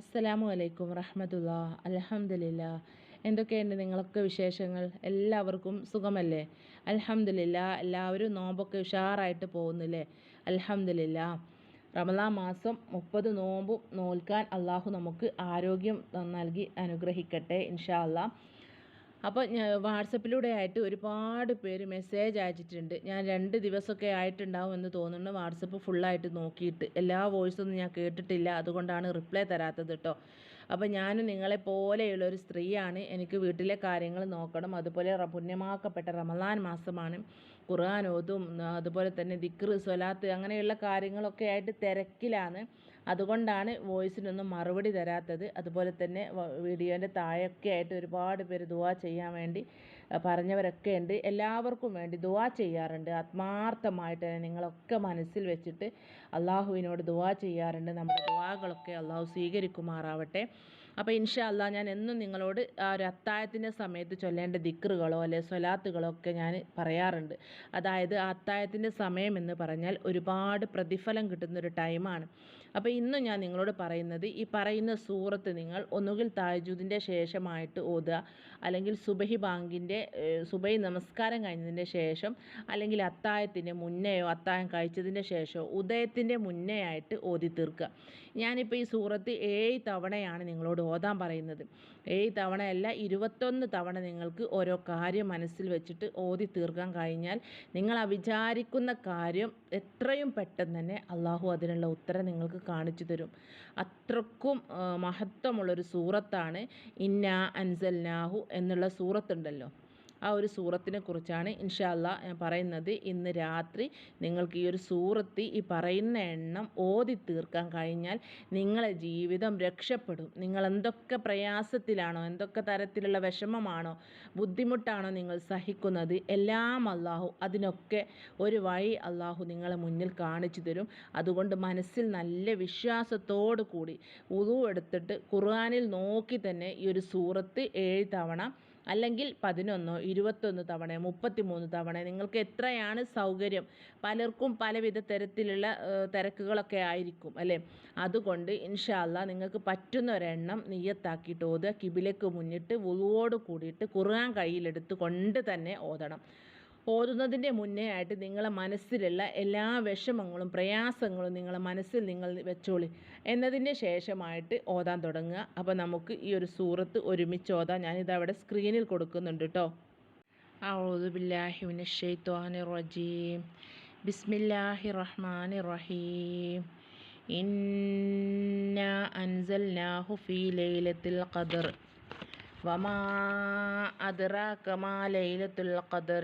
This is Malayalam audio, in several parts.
അസ്സലാമു അലൈക്കും റഹ്മത്തുള്ള അലഹമില്ല എന്തൊക്കെയുണ്ട് നിങ്ങളൊക്കെ വിശേഷങ്ങൾ? എല്ലാവർക്കും സുഖമല്ലേ? അലഹമില്ല എല്ലാവരും നോമ്പൊക്കെ ഉഷാറായിട്ട് പോകുന്നില്ലേ? അലഹമില്ല റമദാ മാസം മുപ്പത് നോമ്പും നോൽക്കാൻ അള്ളാഹു നമുക്ക് ആരോഗ്യം നൽകി അനുഗ്രഹിക്കട്ടെ ഇൻഷാ അല്ലാ അപ്പോൾ വാട്സപ്പിലൂടെ ആയിട്ട് ഒരുപാട് പേര് മെസ്സേജ് അയച്ചിട്ടുണ്ട്. ഞാൻ രണ്ട് ദിവസമൊക്കെ ആയിട്ടുണ്ടാവും എന്ന് തോന്നുന്നു. വാട്സപ്പ് ഫുള്ളായിട്ട് നോക്കിയിട്ട്. എല്ലാ വോയിസൊന്നും ഞാൻ കേട്ടിട്ടില്ല. അതുകൊണ്ടാണ് റിപ്ലൈ തരാത്തത് കേട്ടോ അപ്പോൾ ഞാൻ നിങ്ങളെ പോലെയുള്ള ഒരു സ്ത്രീയാണ്. എനിക്ക് വീട്ടിലെ കാര്യങ്ങൾ നോക്കണം. അതുപോലെ പുണ്യമാക്കപ്പെട്ട റമദാൻ മാസമാണ്. ഖുർആൻ ഓതും അതുപോലെ തന്നെ ദിക്ർ സ്വലാത്ത് അങ്ങനെയുള്ള കാര്യങ്ങളൊക്കെ ആയിട്ട് തിരക്കിലാണ്. അതുകൊണ്ടാണ് വോയിസിനൊന്നും മറുപടി തരാത്തത്. അതുപോലെ തന്നെ വീഡിയോന്റെ താഴെയൊക്കെ ആയിട്ട് ഒരുപാട് പേര് ദുവാ ചെയ്യാൻ വേണ്ടി പറഞ്ഞവരൊക്കെ ഉണ്ട്. എല്ലാവർക്കും വേണ്ടി ദുവാ ചെയ്യാറുണ്ട്. ആത്മാർത്ഥമായിട്ട് തന്നെ നിങ്ങളൊക്കെ മനസ്സിൽ വെച്ചിട്ട് അള്ളാഹുവിനോട് ദുവാ ചെയ്യാറുണ്ട്. നമ്മുടെ ദുവാകളൊക്കെ അള്ളാഹു സ്വീകരിക്കുമാറാവട്ടെ. അപ്പോൾ ഇൻഷാ അല്ലാ ഞാൻ എന്നും നിങ്ങളോട് ആ ഒരു അത്തായത്തിന്റെ സമയത്ത് ചൊല്ലേണ്ട ദിക്റുകളോ അല്ലെ സ്വലാത്തുകളോ ഒക്കെ ഞാൻ പറയാറുണ്ട്. അതായത് അത്തായത്തിന്റെ സമയം എന്ന് പറഞ്ഞാൽ ഒരുപാട് പ്രതിഫലം കിട്ടുന്നൊരു ടൈമാണ്. അപ്പോൾ ഇന്ന് ഞാൻ നിങ്ങളോട് പറയുന്നത് ഈ പറയുന്ന സൂറത്ത് നിങ്ങൾ ഒന്നുകിൽ താജുദിന്റെ ശേഷമായിട്ട് ഓതുക അല്ലെങ്കിൽ സുബഹി ബാങ്കിന്റെ സുബഹി നമസ്കാരം കഴിഞ്ഞതിന്റെ ശേഷം അല്ലെങ്കിൽ അത്തായത്തിന്റെ മുന്നെയോ അത്തായം കഴിച്ചതിന്റെ ശേഷമോ ഉദയത്തിന്റെ മുന്നേ ആയിട്ട് ഓതി തീർക്കുക ഞാനിപ്പോൾ ഈ സൂറത്ത് ഏഴ് തവണയാണ് നിങ്ങളോട് ഓതാൻ പറയുന്നത്. ഏഴ് തവണയല്ല ഇരുപത്തൊന്ന് തവണ നിങ്ങൾക്ക് ഓരോ കാര്യം മനസ്സിൽ വെച്ചിട്ട് ഓതി തീർക്കാൻ കഴിഞ്ഞാൽ നിങ്ങൾ വിചാരിക്കുന്ന കാര്യം എത്രയും പെട്ടെന്ന് തന്നെ അള്ളാഹു അതിനുള്ള ഉത്തരം നിങ്ങൾക്ക് കാണിച്ചു തരും. അത്രക്കും മഹത്വമുള്ളൊരു സൂറത്താണ് ഇന്ന അൻസൽനാഹു എന്നുള്ള സൂറത്തുണ്ടല്ലോ. ആ ഒരു സൂറത്തിനെ കുറിച്ചാണ് ഇൻഷാല്ല ഞാൻ പറയുന്നത്. ഇന്ന് രാത്രി നിങ്ങൾക്ക് ഈ ഒരു സൂറത്ത് ഈ പറയുന്ന എണ്ണം ഓതി തീർക്കാൻ കഴിഞ്ഞാൽ നിങ്ങളെ ജീവിതം രക്ഷപ്പെടും. നിങ്ങൾ എന്തൊക്കെ പ്രയാസത്തിലാണോ എന്തൊക്കെ തരത്തിലുള്ള വിഷമമാണോ ബുദ്ധിമുട്ടാണോ നിങ്ങൾ സഹിക്കുന്നത് എല്ലാം അള്ളാഹു അതിനൊക്കെ ഒരു വഴി അള്ളാഹു നിങ്ങളെ മുന്നിൽ കാണിച്ചു തരും. അതുകൊണ്ട് മനസ്സിൽ നല്ല വിശ്വാസത്തോടു കൂടി ഉതു എടുത്തിട്ട് ഖുർആാനിൽ നോക്കി തന്നെ ഈ ഒരു സൂറത്ത് ഏഴ് തവണ അല്ലെങ്കിൽ പതിനൊന്നോ ഇരുപത്തൊന്ന് തവണ മുപ്പത്തിമൂന്ന് തവണ നിങ്ങൾക്ക് എത്രയാണ് സൗകര്യം? പലർക്കും പലവിധ തരത്തിലുള്ള തിരക്കുകളൊക്കെ ആയിരിക്കും അല്ലേ? അതുകൊണ്ട് ഇൻഷാല്ല നിങ്ങൾക്ക് പറ്റുന്ന ഒരെണ്ണം നെയ്യത്താക്കിയിട്ട് ഓതുക. കിബിലേക്ക് മുന്നിട്ട് വുളുവോട് കൂടിയിട്ട് ഖുർആൻ കയ്യിലെടുത്ത് കൊണ്ട് തന്നെ ഓതണം. ഓതുന്നതിൻ്റെ മുന്നേ ആയിട്ട് നിങ്ങളെ മനസ്സിലുള്ള എല്ലാ വിഷമങ്ങളും പ്രയാസങ്ങളും നിങ്ങളെ മനസ്സിൽ നിങ്ങൾ വെച്ചോളി എന്നതിൻ്റെ ശേഷമായിട്ട് ഓതാൻ തുടങ്ങുക അപ്പോൾ നമുക്ക് ഈ ഒരു സൂറത്ത് ഒരുമിച്ച് ഓതാം ഞാനിത് അവിടെ സ്ക്രീനിൽ കൊടുക്കുന്നുണ്ട് കേട്ടോ أعوذ بالله من الشيطان الرجيم بسم الله الرحمن الرحيم إنا أنزلناه في ليلة القدر وما أدراك ما ليلة القدر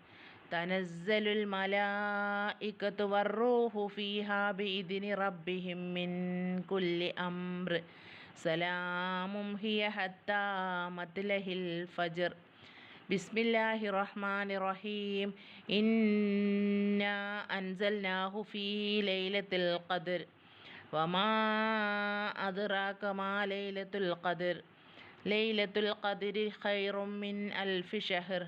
تنزل الملائكة والروح فيها بإذن ربهم من كل أمر. سلام هي حتى مطلع الفجر. بسم الله الرحمن الرحيم. إنا أنزلناه في ليلة القدر. وما أدراك ما ليلة القدر. ليلة القدر خير من ألف شهر.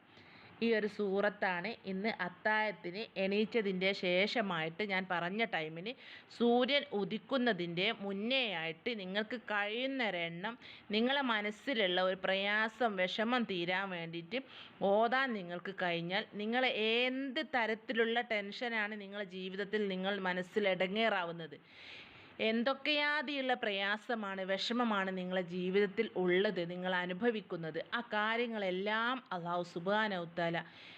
ഈ ഒരു സൂറത്താണ് ഇന്ന് അത്തായത്തിന് എണീച്ചതിന്റെ ശേഷമായിട്ട് ഞാൻ പറഞ്ഞ ടൈമിന് സൂര്യൻ ഉദിക്കുന്നതിന്റെ മുന്നേ ആയിട്ട് നിങ്ങൾക്ക് കഴിയുന്നൊരെണ്ണം നിങ്ങളെ മനസ്സിലുള്ള ഒരു പ്രയാസം വിഷമം തീരാൻ വേണ്ടിയിട്ട് ഓതാൻ നിങ്ങൾക്ക് കഴിഞ്ഞാൽ നിങ്ങൾ എന്ത് തരത്തിലുള്ള ടെൻഷനാണ് നിങ്ങളുടെ ജീവിതത്തിൽ നിങ്ങൾ മനസ്സിൽ ഇടങ്ങേറാവുന്നത്. എന്തൊക്കെയാതിയുള്ള പ്രയാസമാണ് വിഷമമാണ് നിങ്ങളെ ജീവിതത്തിൽ ഉള്ളത് നിങ്ങൾ അനുഭവിക്കുന്നത്? ആ കാര്യങ്ങളെല്ലാം അള്ളാഹു സുബാനൗത്താല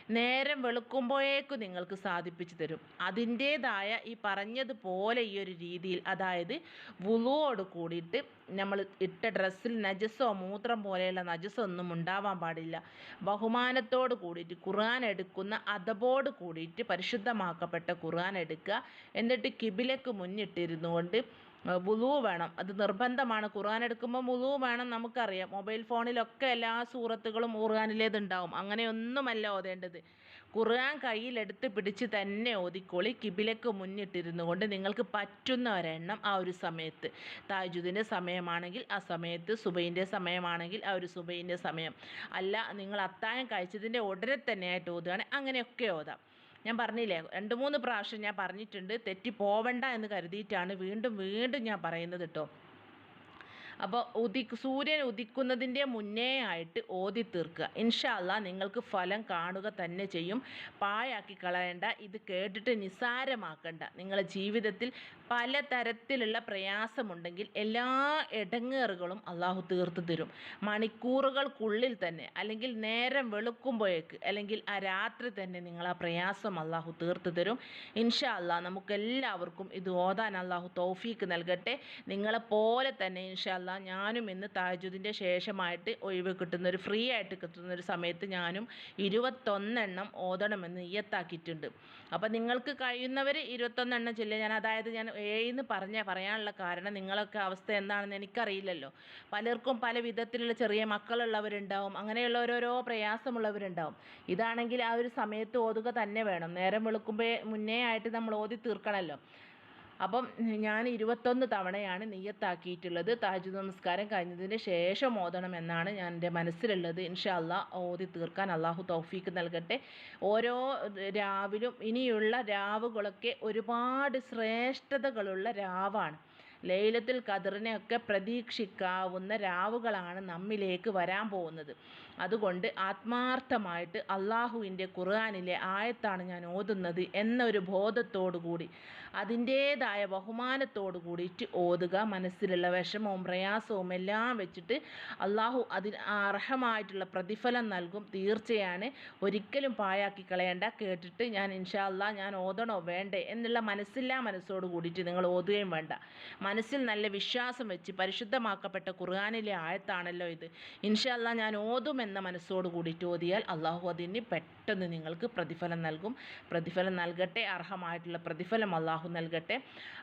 നേരം വെളുക്കുമ്പോഴേക്കും നിങ്ങൾക്ക് സാധിപ്പിച്ചു തരും. അതിന്റേതായ ഈ പറഞ്ഞതുപോലെ ഈ ഒരു രീതിയിൽ അതായത് വുളുവോട് കൂടിയിട്ട് നമ്മൾ ഇട്ട ഡ്രസ്സിൽ നജസോ മൂത്രം പോലെയുള്ള നജസോ ഒന്നും ഉണ്ടാവാൻ പാടില്ല. ബഹുമാനത്തോട് കൂടിയിട്ട് ഖുർആൻ എടുക്കുന്ന അതബോട് കൂടിയിട്ട് പരിശുദ്ധമാക്കപ്പെട്ട ഖുർആൻ എടുക്കുക. എന്നിട്ട് കിബിലക്ക് മുന്നിട്ടിരുന്നു കൊണ്ട് വുളു വേണം. അത് നിർബന്ധമാണ്. ഖുർആൻ എടുക്കുമ്പോൾ വുളു വേണം നമുക്കറിയാം. മൊബൈൽ ഫോണിലൊക്കെ എല്ലാ സൂറത്തുകളും ഖുർആാനിലേതുണ്ടാവും. അങ്ങനെയൊന്നുമല്ല ഓതേണ്ടത്. ഖുർആൻ കയ്യിലെടുത്ത് പിടിച്ച് തന്നെ ഓതിക്കോളി. കിബിലക്ക് മുന്നിട്ടിരുന്നു കൊണ്ട് നിങ്ങൾക്ക് പറ്റുന്ന ഒരെണ്ണം ആ ഒരു സമയത്ത്. താജുദിന്റെ സമയമാണെങ്കിൽ ആ സമയത്ത് സുബൈന്റെ സമയമാണെങ്കിൽ ആ ഒരു സുബൈന്റെ സമയം. അല്ല നിങ്ങൾ അത്താഴം കഴിച്ചതിന്റെ ഉടനെ തന്നെയായിട്ട് ഓതുകയാണെങ്കിൽ അങ്ങനെയൊക്കെ ഓതാം. ഞാൻ പറഞ്ഞില്ലേ രണ്ട് മൂന്ന് പ്രാവശ്യം ഞാൻ പറഞ്ഞിട്ടുണ്ട് തെറ്റി പോവണ്ട എന്ന് കരുതിയിട്ടാണ് വീണ്ടും വീണ്ടും ഞാൻ പറയുന്നത് കേട്ടോ അപ്പോൾ ഉദി സൂര്യൻ ഉദിക്കുന്നതിന്റെ മുന്നേ ആയിട്ട് ഓതി തീർക്കുക. ഇൻഷാല്ല നിങ്ങൾക്ക് ഫലം കാണുക തന്നെ ചെയ്യും. പാഴാക്കി കളയേണ്ട ഇത് കേട്ടിട്ട് നിസാരമാക്കണ്ട നിങ്ങളുടെ ജീവിതത്തിൽ പലതരത്തിലുള്ള പ്രയാസമുണ്ടെങ്കിൽ എല്ലാ ഇടങ്ങേറുകളും അള്ളാഹു തീർത്തു തരും. മണിക്കൂറുകൾക്കുള്ളിൽ തന്നെ അല്ലെങ്കിൽ നേരം വെളുക്കുമ്പോഴേക്ക് അല്ലെങ്കിൽ ആ രാത്രി തന്നെ നിങ്ങൾ ആ പ്രയാസം അള്ളാഹു തീർത്തു തരും. ഇൻഷാ അല്ലാ നമുക്കെല്ലാവർക്കും ഇത് ഓതാൻ അള്ളാഹു തൗഫീക്ക് നൽകട്ടെ. നിങ്ങളെ പോലെ തന്നെ ഇൻഷാ ഞാനും ഇന്ന് താജുദിന്റെ ശേഷമായിട്ട് ഒഴിവ് കിട്ടുന്ന ഒരു ഫ്രീ ആയിട്ട് കിട്ടുന്ന ഒരു സമയത്ത് ഞാനും ഇരുപത്തൊന്നെണ്ണം ഓതണമെന്ന് ഇയത്താക്കിയിട്ടുണ്ട് അപ്പോൾ നിങ്ങൾക്ക് കഴിയുന്നവർ ഇരുപത്തൊന്നെണ്ണം ചൊല്ലുക. ഞാൻ അതായത് ഞാൻ ഏന്ന് പറഞ്ഞ പറയാനുള്ള കാരണം നിങ്ങളൊക്കെ അവസ്ഥ എന്താണെന്ന് എനിക്കറിയില്ലല്ലോ. പലർക്കും പല വിധത്തിലുള്ള ചെറിയ മക്കളുള്ളവരുണ്ടാവും. അങ്ങനെയുള്ള ഓരോരോ പ്രയാസമുള്ളവരുണ്ടാവും. ഇതാണെങ്കിൽ ആ ഒരു സമയത്ത് ഓതുക തന്നെ വേണം. നേരം വെളുക്കുമ്പോൾ മുന്നേ ആയിട്ട് നമ്മൾ ഓതി തീർക്കണമല്ലോ. അപ്പം ഞാൻ ഇരുപത്തൊന്ന് തവണയാണ് നെയ്യത്താക്കിയിട്ടുള്ളത്. താജു നമസ്കാരം കഴിഞ്ഞതിന് ശേഷം ഓതണം എന്നാണ് ഞാൻ എന്റെ മനസ്സിലുള്ളത്. ഇൻഷാ അല്ലാ ഓതി തീർക്കാൻ അള്ളാഹു തൗഫീക്ക് നൽകട്ടെ. ഓരോ രാവിലും ഇനിയുള്ള രാവുകളൊക്കെ ഒരുപാട് ശ്രേഷ്ഠതകളുള്ള രാവാണ്. ലൈലത്തുൽ ഖദറിനെയൊക്കെ പ്രതീക്ഷിക്കാവുന്ന രാവുകളാണ് നമ്മിലേക്ക് വരാൻ പോകുന്നത്. അതുകൊണ്ട് ആത്മാർത്ഥമായിട്ട് അള്ളാഹുവിന്റെ ഖുർആാനിലെ ആയത്താണ് ഞാൻ ഓതുന്നത് എന്നൊരു ബോധത്തോടു കൂടി അതിന്റേതായ ബഹുമാനത്തോടു കൂടിയിട്ട് ഓതുക. മനസ്സിലുള്ള വിഷമവും പ്രയാസവും എല്ലാം വെച്ചിട്ട് അള്ളാഹു അതിന് അർഹമായിട്ടുള്ള പ്രതിഫലം നൽകും. തീർച്ചയാണ്. ഒരിക്കലും പായാക്കി കളയേണ്ട. കേട്ടിട്ട് ഞാൻ ഇൻഷാ അല്ലാ ഞാൻ ഓതണോ? വേണ്ടേ? എന്നുള്ള മനസ്സില്ലാ മനസ്സോട് കൂടിയിട്ട് നിങ്ങൾ ഓതുകയും വേണ്ട. മനസ്സിൽ നല്ല വിശ്വാസം വെച്ച് പരിശുദ്ധമാക്കപ്പെട്ട ഖുർആാനിലെ ആയത്താണല്ലോ ഇത്. ഇൻഷാ അല്ലാ ഞാൻ ഓതുമെന്ന മനസ്സോട് കൂടി ചോദിയാൽ അള്ളാഹു അതിന് പെട്ടെന്ന് നിങ്ങൾക്ക് പ്രതിഫലം നൽകും. പ്രതിഫലം നൽകട്ടെ അർഹമായിട്ടുള്ള പ്രതിഫലം അള്ളാഹു നൽകട്ടെ.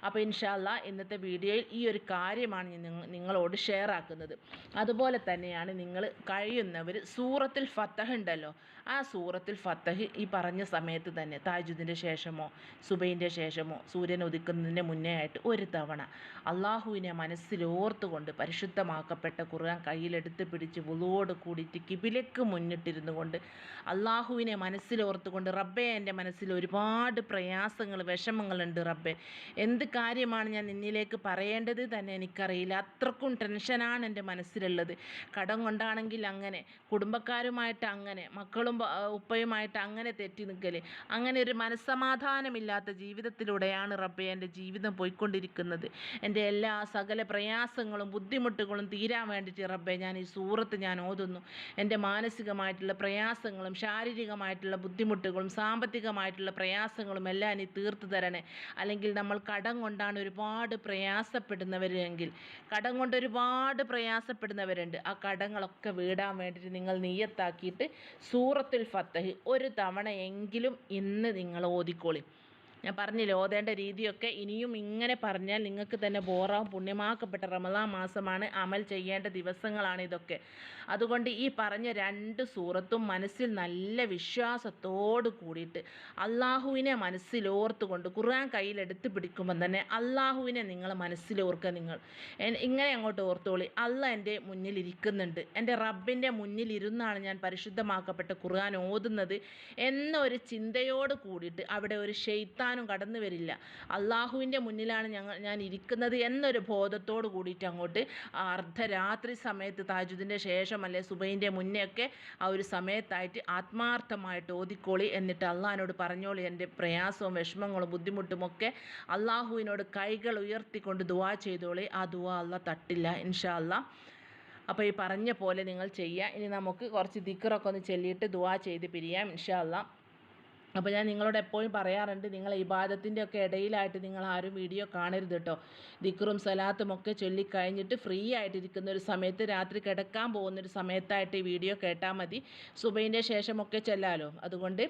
അപ്പോൾ ഇൻഷാല്ല ഇന്നത്തെ വീഡിയോയിൽ ഈ ഒരു കാര്യമാണ് നിങ്ങളോട് ഷെയർ ആക്കുന്നത്. അതുപോലെ തന്നെയാണ് നിങ്ങൾ കഴിയുന്നവർ സൂറത്തിൽ ഫത്തഹ് ഉണ്ടല്ലോ ആ സൂറത്തിൽ ഫത്തഹ് ഈ പറഞ്ഞ സമയത്ത് തന്നെ താജുദിന്റെ ശേഷമോ സുബൈന്റെ ശേഷമോ സൂര്യൻ ഉദിക്കുന്നതിന്റെ മുന്നേ ആയിട്ട് ഒരു തവണ അള്ളാഹുവിനെ മനസ്സിലോർത്തുകൊണ്ട് പരിശുദ്ധമാക്കപ്പെട്ട ഖുർആൻ കയ്യിലെടുത്ത് പിടിച്ച് വുളുവോട് കൂടിയിട്ട് കിബിലേക്ക് മുന്നിട്ടിരുന്നു കൊണ്ട് അള്ളാഹുവിനെ മനസ്സിൽ ഓർത്തുകൊണ്ട് റബ്ബെ എന്റെ മനസ്സിൽ ഒരുപാട് പ്രയാസങ്ങൾ വിഷമങ്ങളുണ്ട് റബ്ബെ. എന്ത് കാര്യമാണ് ഞാൻ നിന്നിലേക്ക് പറയേണ്ടത് തന്നെ എനിക്കറിയില്ല. അത്രക്കും ടെൻഷനാണ് എന്റെ മനസ്സിലുള്ളത്. കടം കൊണ്ടാണെങ്കിൽ അങ്ങനെ കുടുംബക്കാരുമായിട്ട് അങ്ങനെ മക്കളും ഉപ്പയുമായിട്ട് അങ്ങനെ തെറ്റി നിൽക്കൽ അങ്ങനെ ഒരു മനസ്സമാധാനമില്ലാത്ത ജീവിതത്തിലൂടെയാണ് റബ്ബെ എന്റെ ജീവിതം പോയിക്കൊണ്ടിരിക്കുന്നത്. എന്റെ എല്ലാ സകല പ്രയാസങ്ങളും ബുദ്ധിമുട്ടുകളും തീരാൻ വേണ്ടിയിട്ട് റബ്ബെ ഞാൻ ഈ സൂറത്ത് ഞാൻ ഓതുന്നു. എന്റെ മാനസികമായിട്ടുള്ള പ്രയാസങ്ങളും ശാരീരികമായിട്ടുള്ള ബുദ്ധിമുട്ടുകളും സാമ്പത്തികമായിട്ടുള്ള പ്രയാസങ്ങളും എല്ലാം നീ തീർത്തു തരണേ. അല്ലെങ്കിൽ നമ്മൾ കടം കൊണ്ടാണ് ഒരുപാട് പ്രയാസപ്പെടുന്നവരെങ്കിൽ കടം കൊണ്ട് ഒരുപാട് പ്രയാസപ്പെടുന്നവരുണ്ട്. ആ കടങ്ങളൊക്കെ വീടാൻ വേണ്ടിയിട്ട് നിങ്ങൾ നീയത്താക്കിയിട്ട് സൂറത്തുൽ ഫത്തഹ് ഒരു തവണയെങ്കിലും ഇന്ന് നിങ്ങൾ ഓതിക്കോളി. ഞാൻ പറഞ്ഞില്ലേ ഓതേണ്ട രീതിയൊക്കെ ഇനിയും ഇങ്ങനെ പറഞ്ഞാൽ നിങ്ങൾക്ക് തന്നെ ബോറാവും പുണ്യമാക്കപ്പെട്ട റമദാ മാസമാണ് അമൽ ചെയ്യേണ്ട ദിവസങ്ങളാണ് ഇതൊക്കെ. അതുകൊണ്ട് ഈ പറഞ്ഞ രണ്ട് സൂറത്തും മനസ്സിൽ നല്ല വിശ്വാസത്തോട് കൂടിയിട്ട് അള്ളാഹുവിനെ മനസ്സിലോർത്തുകൊണ്ട് ഖുർആൻ കയ്യിലെടുത്ത് പിടിക്കുമ്പോൾ തന്നെ അള്ളാഹുവിനെ നിങ്ങൾ മനസ്സിലോർക്കുക നിങ്ങൾ. ഇങ്ങനെ അങ്ങോട്ട് ഓർത്തോളി. അല്ല എന്റെ മുന്നിൽ ഇരിക്കുന്നുണ്ട്. എന്റെ റബ്ബിന്റെ മുന്നിൽ ഇരുന്നാണ് ഞാൻ പരിശുദ്ധമാക്കപ്പെട്ട ഖുർആൻ ഓതുന്നത് എന്നൊരു ചിന്തയോട് കൂടിയിട്ട് അവിടെ ഒരു ഷെയ്ത്താനും കടന്നു വരില്ല. അള്ളാഹുവിന്റെ മുന്നിലാണ് ഞങ്ങൾ ഞാൻ ഇരിക്കുന്നത് എന്നൊരു ബോധത്തോട് കൂടിയിട്ട് അങ്ങോട്ട് അർദ്ധരാത്രി സമയത്ത് താജുദിന്റെ ശേഷം അല്ലെ സുബൈന്റെ മുന്നേ ഒക്കെ ആ ഒരു സമയത്തായിട്ട് ആത്മാർത്ഥമായിട്ട് ഓതിക്കോളി എന്നിട്ട് അള്ളാഹിനോട് പറഞ്ഞോളി എന്റെ പ്രയാസവും വിഷമങ്ങളും ബുദ്ധിമുട്ടുമൊക്കെ അള്ളാഹുവിനോട് കൈകൾ ഉയർത്തിക്കൊണ്ട് ദുവാ ചെയ്തോളി. ആ ദുവാ അള്ളാഹ് തട്ടില്ല ഇൻഷാ അള്ളാഹ് അപ്പോൾ ഈ പറഞ്ഞ പോലെ നിങ്ങൾ ചെയ്യുക ഇനി നമുക്ക് കുറച്ച് ദിക്കറൊക്കെ ഒന്ന് ചൊല്ലിയിട്ട് ദുവാ ചെയ്ത് പിരിയാം ഇൻഷാ അള്ളാഹ് അപ്പോൾ ഞാൻ നിങ്ങളോട് എപ്പോഴും പറയാറുണ്ട് നിങ്ങൾ ഇബാദത്തിന്റെ ഒക്കെ ഇടയിലായിട്ട് നിങ്ങൾ ആരും വീഡിയോ കാണരുത് കേട്ടോ ദിക്റും സലാത്തും ഒക്കെ ചൊല്ലിക്കഴിഞ്ഞിട്ട് ഫ്രീ ആയിട്ടിരിക്കുന്ന ഒരു സമയത്ത് രാത്രി കിടക്കാൻ പോകുന്ന ഒരു സമയത്തായിട്ട് ഈ വീഡിയോ കേട്ടാൽ മതി. സുബൈന്റെ ശേഷമൊക്കെ ചെല്ലാലോ? അതുകൊണ്ട്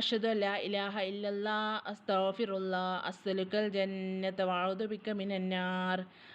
അഷദു അല്ല ഇലാഹ ഇല്ലല്ലാ അസ്തഗ്ഫിറുല്ലാ അസ്സലുക്കൽ ജന്നത വഅഊദു ബിക മിനന്നാർ.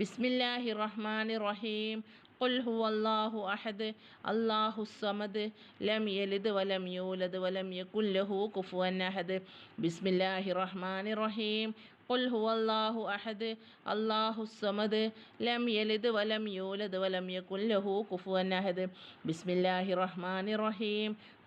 بسم الله الرحمن الرحيم قل هو الله أحد الله الصمد لم يلد ولم يولد ولم يكن له كفوا أحد بسم الله الرحمن الرحيم قل هو الله أحد الله الصمد لم يلد ولم يولد ولم يكن له كفوا أحد بسم الله الرحمن الرحيم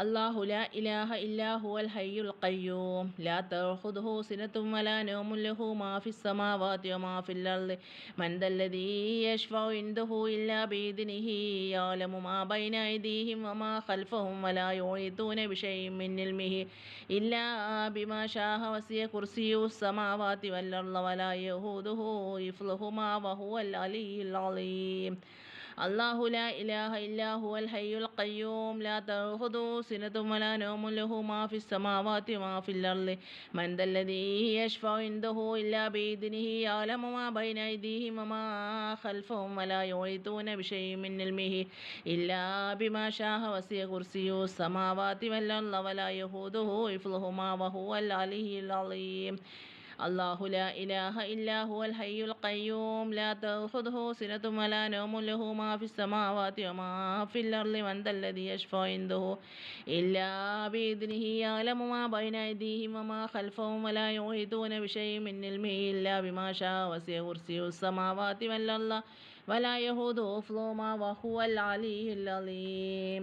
അള്ളാഹു ലാ ഇലാഹ ഇല്ലാഹു അൽ ഹയ്യുൽ ഖയ്യൂം. ലാ തഖുദുഹു സിനത്തും വലാ നൗമു ലഹു മാ ഫിസ് സമാവാതി വമാ ഫിൽ അർളി മൻ ദല്ലദീ യശ്ഫഉ ഇൻദഹു ഇല്ലാ ബിഇദ്നിഹി യഅലമു മാ ബൈന അയ്ദീഹിം വമാ ഖൽഫഹും വലാ യുഈതൂന ബിശൈഇൻ മിൻ ഇൽമിഹി ഇല്ലാ ബിമാ ശാഅ വസിയ കുർസിയു സമാവാതി വൽ അർളി വലാ യഹൂദുഹു ഹിഫ്ളുഹുമാ വഹുവൽ അലിയ്യുൽ അലീം. അള്ളാഹു ലാ ഇലാഹ ഇല്ലാഹു അൽ ഹയ്യുൽ ഖയ്യൂം. ലാ തഹുദു സിനതും വലാ നൗമുൻ ലഹു മാ ഫിസ് സമാവാതി മാ ഫിൽ അർളി മൻ ദല്ലദീ യശ്ഫഉ ഇൻദഹു ഇല്ലാ ബിഇദ്നിഹി യഅലമു മാ ബൈന അയ്ദീഹിം വമാ ഖൽഫഹും വലാ യുഈതൂന ബിശൈഇൻ മിൻ ഇൽമിഹി ഇല്ലാ ബിമാ ശാഅ വസിയ കുർസിയു. സമാവാതി വൽ അർളി വലാ യഹൂദുഹു ഹിഫ്ളുഹുമാ വഹുവൽ അലിയ്യുൽ അലീം. അള്ളാഹു ലാ ഇലാഹ ഇല്ലാഹു അൽ ഹയ്യുൽ ഖയ്യൂം. ലാ തഖുദുഹു സിനതു വലാ നൗമു ലഹു മാ ഫിസ് സമാവാതി വമാ ഫിൽ അർളി വന്തല്ലദി യശ്ഫഉ ഇൻദുഹു. ഇല്ലാ ബിഇദ്നിഹി യഅലമു മാ ബൈന അയ്ദീഹിം വമാ ഖൽഫഹും വലാ യുഹീതൂന ബിശൈഇൻ മിൻ ഇൽമിഹി ഇല്ലാ ബിമാ ഷാ വസിഅ കുർസിയു السماوات വലാ ولا يهود മാ വഹുവൽ العلي അലീം.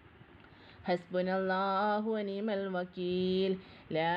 ഹസ്ബുന അള്ളാഹു അനീമൽ വക്കീൽ. ലാ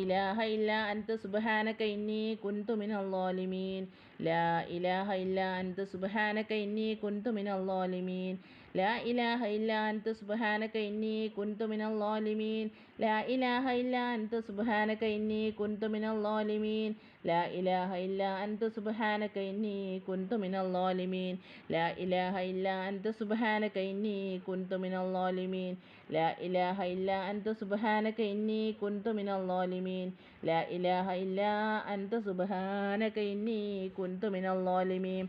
ഇലാഹ ഇല്ല അൻത സുബഹാനക ഇന്നി കുന്തു മിൻ അള്ളാലിമീൻ ലാ ഇലാഹ ഇല്ല അൻത സുബഹാനക ഇന്നി കുന്തു മിൻ അള്ളാലിമീൻ ലാ ഇലാഹ ഇല്ല അൻത സുബഹാനക ഇന്നി കുന്തു മിൻ അള്ളാലിമീൻ ലാ ഇലാഹ ഇല്ല അൻത സുബഹാനക ഇന്നി കുന്തു മിൻ അള്ളാലിമീൻ ലാ ഇലാഹ ഇല്ല അൻത സുബഹാനക ഇന്നി കുന്തു മിൻ അള്ളാലിമീൻ ലാ ഇലാഹ ഇല്ല അൻത സുബഹാനക ഇന്നി കുന്തു മിൻ അള്ളാലിമീൻ ലാ ഇലാഹ ഇല്ല അൻത സുബഹാനക ഇന്നി കുന്തു മിനൽ ലാലിമീൻ ലാ ഇലാഹ ഇല്ല അൻത സുബഹാനക ഇന്നി കുന്തു മിനൽ ലാലിമീൻ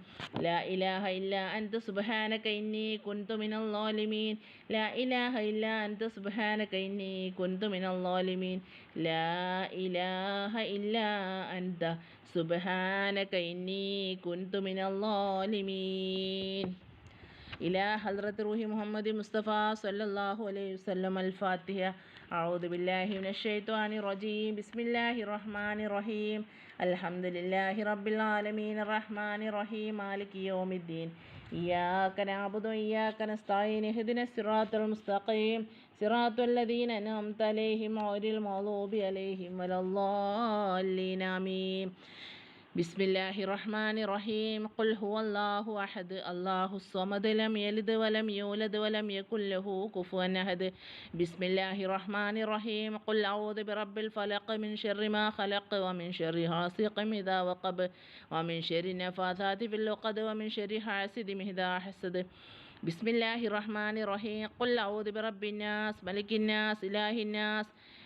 ലാ ഇലാഹ ഇല്ല അൻത സുബഹാനക ഇന്നി കുന്തു മിനൽ ലാലിമീൻ ലാ ഇലാഹ ഇല്ല അൻത സുബഹാനക ഇന്നി കുന്തു മിനൽ ലാലിമീൻ ലാ ഇലാഹ ഇല്ല അൻത സുബഹാനക ഇന്നി കുന്തു മിനൽ ലാലിമീൻ إلى حضرة روح محمد مصطفى صلى الله عليه وسلم الفاتحة أعوذ بالله من الشيطان الرجيم بسم الله الرحمن الرحيم الحمد لله رب العالمين الرحمن الرحيم مالك يوم الدين إياك نعبد وإياك نستعين اهدنا الصراط المستقيم صراط الذين أنعمت عليهم غير المغضوب عليهم ولا الضالين آمين بسم الله الرحمن الرحيم. قل هو الله أحد. الله الصمد لم يلد ولم يولد ولم يكن له كفوا أحد. بسم الله الرحمن الرحيم. قل أعوذ برب الفلق من شر ما خلق ومن شر حاسق إذا وقب ومن شر النفاثات في اللقد ومن شر حاسد إذا حسد. بسم الله الرحمن الرحيم. قل أعوذ برب الناس ملك الناس إله الناس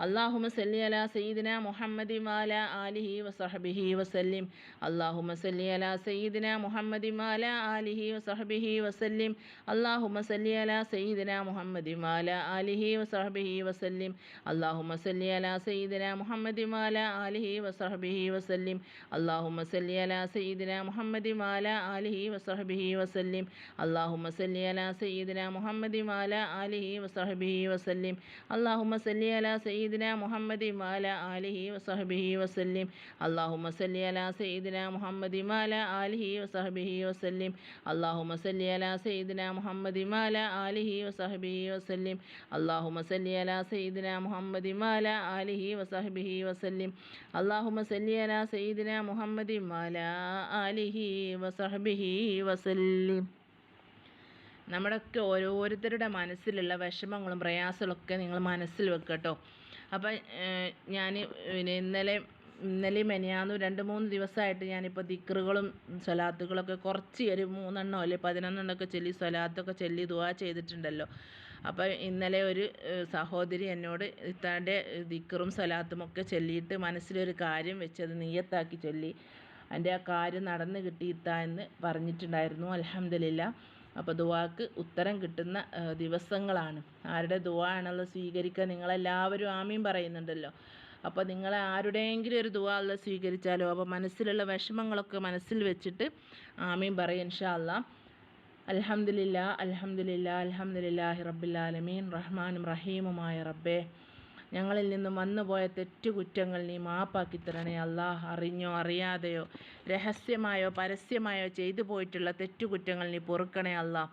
അള്ളാഹുമ സല്ലി അല സയ്യിദിന മുഹമ്മദി മാല ആലിഹി വസഹബിഹി വസല്ലിം. അള്ളാഹുമ സല്ലി അല സയ്യിദിന മുഹമ്മദി മാല ആലിഹി വസഹബിഹി വസല്ലിം. അള്ളാഹുമ സല്ലി അല സയ്യിദിന മുഹമ്മദി മാല ആലിഹി വസഹബിഹി വസല്ലിം. അള്ളാഹുമ സല്ലി അല സയ്യിദിന മുഹമ്മദി മാല ആലിഹി വസഹബിഹി വസല്ലിം. അള്ളാഹുമ സല്ലി അല സയ്യിദിന മുഹമ്മദി മാല ആലിഹി വസഹബിഹി വസല്ലിം. അള്ളാഹുമ സല്ലി അല സയ്യിദിന മുഹമ്മദി മാല ആലിഹി വസഹബിഹി വസല്ലിം. അള്ളാഹുമ സല്ലി അല സയ്യിദ് سيدنا محمد وعلى آله وصحبه وسلم اللهم صل على سيدنا محمد وعلى آله وصحبه وسلم اللهم صل على سيدنا محمد وعلى آله وصحبه وسلم اللهم صل على سيدنا محمد وعلى آله وصحبه وسلم اللهم صل على سيدنا محمد وعلى آله وصحبه وسلم നമ്മുടെയൊക്കെ ഓരോരുത്തരുടെ മനസ്സിലുള്ള വിഷമങ്ങളും പ്രയാസങ്ങളൊക്കെ നിങ്ങൾ മനസ്സിൽ വെക്കട്ടോ അപ്പം ഞാൻ പിന്നെ ഇന്നലെ ഇന്നലെ മെനിയാന്നും രണ്ട് മൂന്ന് ദിവസമായിട്ട് ഞാനിപ്പോൾ ദിക്റുകളും സ്വലാത്തുകളൊക്കെ കുറച്ച് ഒരു മൂന്നെണ്ണോ അല്ലെ പതിനൊന്നെണ്ണമൊക്കെ ചൊല്ലി സ്വലാത്തൊക്കെ ചൊല്ലി ദുവാ ചെയ്തിട്ടുണ്ടല്ലോ. അപ്പോൾ ഇന്നലെ ഒരു സഹോദരി എന്നോട് ഇത്താന്റെ ദിക്റും സ്വലാത്തും ഒക്കെ ചൊല്ലിയിട്ട് മനസ്സിലൊരു കാര്യം വെച്ചത് നീയത്താക്കി ചൊല്ലി. എന്റെ ആ കാര്യം നടന്നു കിട്ടി ഇത്താ എന്ന് പറഞ്ഞിട്ടുണ്ടായിരുന്നു. അലഹമില്ല അപ്പോൾ ദുവാക്ക് ഉത്തരം കിട്ടുന്ന ദിവസങ്ങളാണ്. ആരുടെ ദുവാ ആണല്ലോ സ്വീകരിക്കുക? നിങ്ങളെല്ലാവരും ആമീൻ പറയുന്നുണ്ടല്ലോ. അപ്പോൾ നിങ്ങൾ ആരുടെയെങ്കിലും ഒരു ദുവാ അല്ല സ്വീകരിച്ചാലോ? അപ്പോൾ മനസ്സിലുള്ള വിഷമങ്ങളൊക്കെ മനസ്സിൽ വെച്ചിട്ട് ആമീൻ പറയും ഇൻഷാല്ല അലഹമില്ല അലഹമില്ല അലഹമില്ലാഹി റബ്ബിലാലമീൻ റഹ്മാനും റഹീമുമായ റബ്ബേ. ഞങ്ങളിൽ നിന്നും വന്നുപോയ തെറ്റുകുറ്റങ്ങൾ നീ മാപ്പാക്കി തരണേ. അള്ളാഹ് അറിഞ്ഞോ അറിയാതെയോ രഹസ്യമായോ പരസ്യമായോ ചെയ്തു പോയിട്ടുള്ള തെറ്റുകുറ്റങ്ങൾ നീ പൊറുക്കണേ അള്ളാഹ്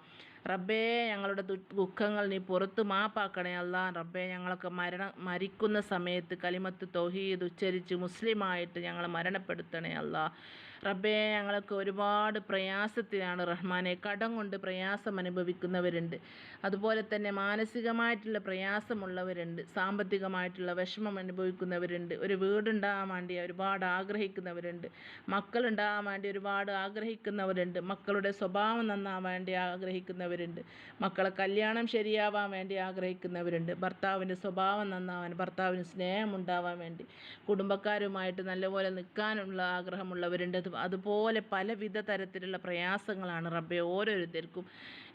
റബ്ബേ ഞങ്ങളുടെ ദുഃഖങ്ങൾ നീ പുറത്ത് മാപ്പാക്കണേ അല്ലാ റബ്ബേ ഞങ്ങൾക്ക് മരണ മരിക്കുന്ന സമയത്ത് കലിമത്ത് തൗഹീദ് ഉച്ചരിച്ച് മുസ്ലിമായിട്ട് ഞങ്ങളെ മരണപ്പെടുത്തണേ അല്ലാ റബ്ബേ ഞങ്ങളൊക്കെ ഒരുപാട് പ്രയാസത്തിലാണ്. റഹ്മാനെ കടം കൊണ്ട് പ്രയാസം അനുഭവിക്കുന്നവരുണ്ട്. അതുപോലെ തന്നെ മാനസികമായിട്ടുള്ള പ്രയാസമുള്ളവരുണ്ട്. സാമ്പത്തികമായിട്ടുള്ള വിഷമം അനുഭവിക്കുന്നവരുണ്ട്. ഒരു വീടുണ്ടാകാൻ വേണ്ടി ഒരുപാട് ആഗ്രഹിക്കുന്നവരുണ്ട്. മക്കളുണ്ടാകാൻ വേണ്ടി ഒരുപാട് ആഗ്രഹിക്കുന്നവരുണ്ട്. മക്കളുടെ സ്വഭാവം നന്നാൻ വേണ്ടി ആഗ്രഹിക്കുന്നവരുണ്ട്. മക്കളെ കല്യാണം ശരിയാവാൻ വേണ്ടി ആഗ്രഹിക്കുന്നവരുണ്ട്. ഭർത്താവിന്റെ സ്വഭാവം നന്നാവാൻ ഭർത്താവിന് സ്നേഹമുണ്ടാവാൻ വേണ്ടി കുടുംബക്കാരുമായിട്ട് നല്ലപോലെ നിൽക്കാനുള്ള ആഗ്രഹമുള്ളവരുണ്ട്. അതുപോലെ പലവിധ തരത്തിലുള്ള പ്രയാസങ്ങളാണ് റബ്ബെ ഓരോരുത്തർക്കും.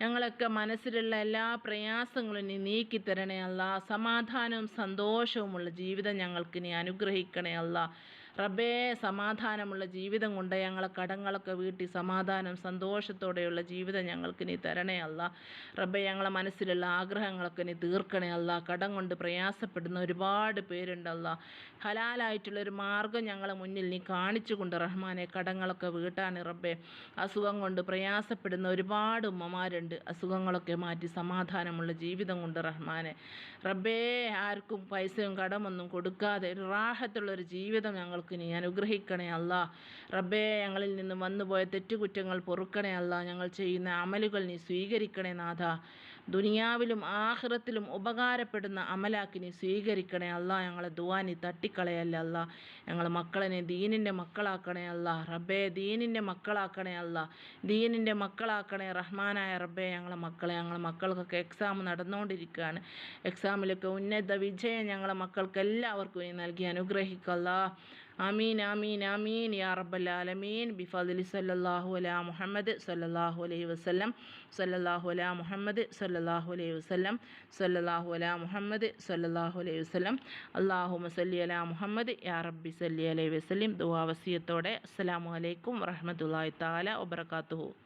ഞങ്ങളൊക്കെ മനസ്സിലുള്ള എല്ലാ പ്രയാസങ്ങളും നീ നീക്കിത്തരണേ അല്ല സമാധാനവും സന്തോഷവുമുള്ള ജീവിതം ഞങ്ങൾക്ക് നീ അനുഗ്രഹിക്കണേ അല്ല റബ്ബേ സമാധാനമുള്ള ജീവിതം കൊണ്ട് ഞങ്ങളെ കടങ്ങളൊക്കെ വീട്ടി സമാധാനം സന്തോഷത്തോടെയുള്ള ജീവിതം ഞങ്ങൾക്ക് നീ തരണേ അല്ല. റബ്ബെ ഞങ്ങളെ മനസ്സിലുള്ള ആഗ്രഹങ്ങളൊക്കെ നീ തീർക്കണേ അല്ല. കടം കൊണ്ട് പ്രയാസപ്പെടുന്ന ഒരുപാട് പേരുണ്ടല്ല ഹലാലായിട്ടുള്ള ഒരു മാർഗം ഞങ്ങളെ മുന്നിൽ നീ കാണിച്ചു കൊണ്ട് റഹ്മാനെ കടങ്ങളൊക്കെ വീട്ടാൻ റബ്ബെ. അസുഖം കൊണ്ട് പ്രയാസപ്പെടുന്ന ഒരുപാട് ഉമ്മമാരുണ്ട്. അസുഖങ്ങളൊക്കെ മാറ്റി സമാധാനമുള്ള ജീവിതം കൊണ്ട് റഹ്മാനെ. റബ്ബേ ആർക്കും പൈസയും കടമൊന്നും കൊടുക്കാതെ ഒരു റാഹത്തുള്ളൊരു ജീവിതം ഞങ്ങൾക്ക് ഞങ്ങൾക്ക് നീ അനുഗ്രഹിക്കണേ അല്ല. റബ്ബേ ഞങ്ങളിൽ നിന്ന് വന്നുപോയ തെറ്റുകുറ്റങ്ങൾ പൊറുക്കണേ അല്ല. ഞങ്ങൾ ചെയ്യുന്ന അമലുകൾ നീ സ്വീകരിക്കണേ നാഥ. ദുനിയാവിലും ആഹ്റത്തിലും ഉപകാരപ്പെടുന്ന അമലാക്കി നീ സ്വീകരിക്കണേ അല്ല. ഞങ്ങളെ ദുവാനി തട്ടിക്കളയല്ല അല്ല. ഞങ്ങളെ മക്കളെ ദീനിന്റെ മക്കളാക്കണേ അല്ല. റബ്ബേ ദീനിന്റെ മക്കളാക്കണേ അല്ല. ദീനിന്റെ മക്കളാക്കണേ റഹ്മാനായ റബ്ബേ ഞങ്ങളെ മക്കളെ ഞങ്ങളെ മക്കൾക്കൊക്കെ എക്സാം നടന്നുകൊണ്ടിരിക്കുകയാണ്. എക്സാമിലൊക്കെ ഉന്നത വിജയം ഞങ്ങളെ മക്കൾക്ക് എല്ലാവർക്കും നീ നൽകി അനുഗ്രഹിക്കല്ല. ആമീൻ അമീൻ അമീൻ യാ റബ്ബൽ ആലമീൻ. ബിഫദ്ലി സല്ലല്ലാഹു അലാ മുഹമ്മദ് സല്ലല്ലാഹു അലൈഹി വസല്ലം. സല്ലല്ലാഹു അലാ മുഹമ്മദ് സല്ലല്ലാഹു അലൈഹി വസല്ലം. സല്ലല്ലാഹു അലാ മുഹമ്മദ് സല്ലല്ലാഹു അലൈഹി വസല്ലം. അല്ലാഹുമ്മ സല്ലി അലാ മുഹമ്മദ്. യാ റബ്ബി സല്ലി അലൈഹി വസല്ലം. ദുആ വസിയത്തോടെ. അസ്സലാമു അലൈക്കും വറഹ്മത്തുള്ളാഹി തആല വബറകാതുഹു.